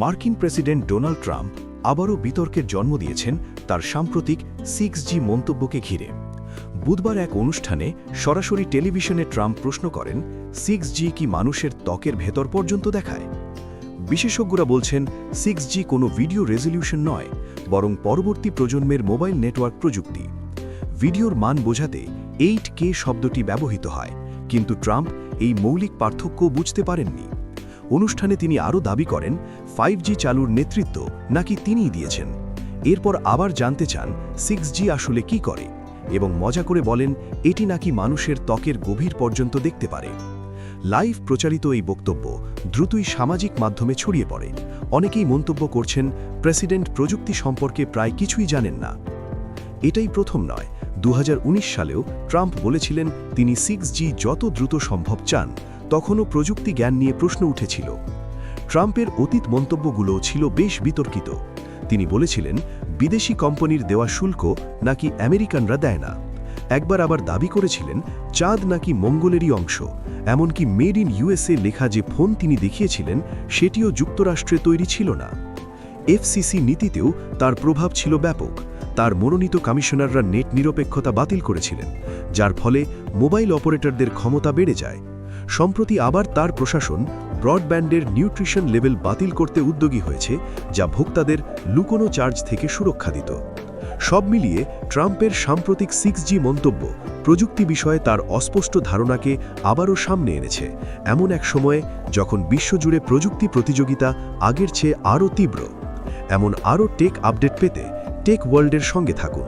মার্কিন president Donald Trump আবারও বিতর্কের জন্ম দিয়েছেন তার সাম্প্রতিক সিক্স জি মন্তব্যকে ঘিরে। বুধবার এক অনুষ্ঠানে সরাসরি টেলিভিশনে ট্রাম্প প্রশ্ন করেন, সিক্স জি কি মানুষের ত্বকের ভেতর পর্যন্ত দেখায়? বিশেষজ্ঞরা বলছেন, সিক্স জি কোনো ভিডিও রেজলিউশন নয়, বরং পরবর্তী প্রজন্মের মোবাইল নেটওয়ার্ক প্রযুক্তি। ভিডিওর মান বোঝাতে এইট কে শব্দটি ব্যবহৃত হয়, কিন্তু ট্রাম্প এই মৌলিক পার্থক্য বুঝতে পারেননি। অনুষ্ঠানে তিনি আরও দাবি করেন, ফাইভ চালুর নেতৃত্ব নাকি তিনিই দিয়েছেন। এরপর আবার জানতে চান, সিক্স আসলে কি করে, এবং মজা করে বলেন, এটি নাকি মানুষের ত্বকের গভীর পর্যন্ত দেখতে পারে। লাইভ প্রচারিত এই বক্তব্য দ্রুতই সামাজিক মাধ্যমে ছড়িয়ে পড়ে। অনেকেই মন্তব্য করছেন, প্রেসিডেন্ট প্রযুক্তি সম্পর্কে প্রায় কিছুই জানেন না। এটাই প্রথম নয় দু সালেও ট্রাম্প বলেছিলেন, তিনি সিক্স যত দ্রুত সম্ভব চান। তখনও প্রযুক্তি জ্ঞান নিয়ে প্রশ্ন উঠেছিল। ট্রাম্পের অতীত মন্তব্যগুলো ছিল বেশ বিতর্কিত। তিনি বলেছিলেন, বিদেশি কোম্পানির দেওয়া শুল্ক নাকি আমেরিকানরা দেয় না। একবার আবার দাবি করেছিলেন, চাঁদ নাকি মঙ্গলেরই অংশ। এমনকি মেড ইন ইউএসএ লেখা যে ফোন তিনি দেখিয়েছিলেন, সেটিও যুক্তরাষ্ট্রে তৈরি ছিল না। এফসিসি নীতিতেও তার প্রভাব ছিল ব্যাপক। তার মনোনীত কমিশনাররা নেট নিরপেক্ষতা বাতিল করেছিলেন, যার ফলে মোবাইল অপারেটরদের ক্ষমতা বেড়ে যায় সম্প্রতি আবার তার প্রশাসন ব্রডব্যান্ডের নিউট্রিশন লেভেল বাতিল করতে উদ্যোগী হয়েছে, যা ভোক্তাদের লুকোনো চার্জ থেকে সুরক্ষা দিত সব মিলিয়ে ট্রাম্পের সাম্প্রতিক সিক্স জি মন্তব্য প্রযুক্তি বিষয়ে তার অস্পষ্ট ধারণাকে আবারও সামনে এনেছে। এমন এক সময়ে যখন বিশ্বজুড়ে প্রযুক্তি প্রতিযোগিতা আগের চেয়ে আরও তীব্র, এমন আরও টেক আপডেট পেতে টেক ওয়ার্ল্ডের সঙ্গে থাকুন।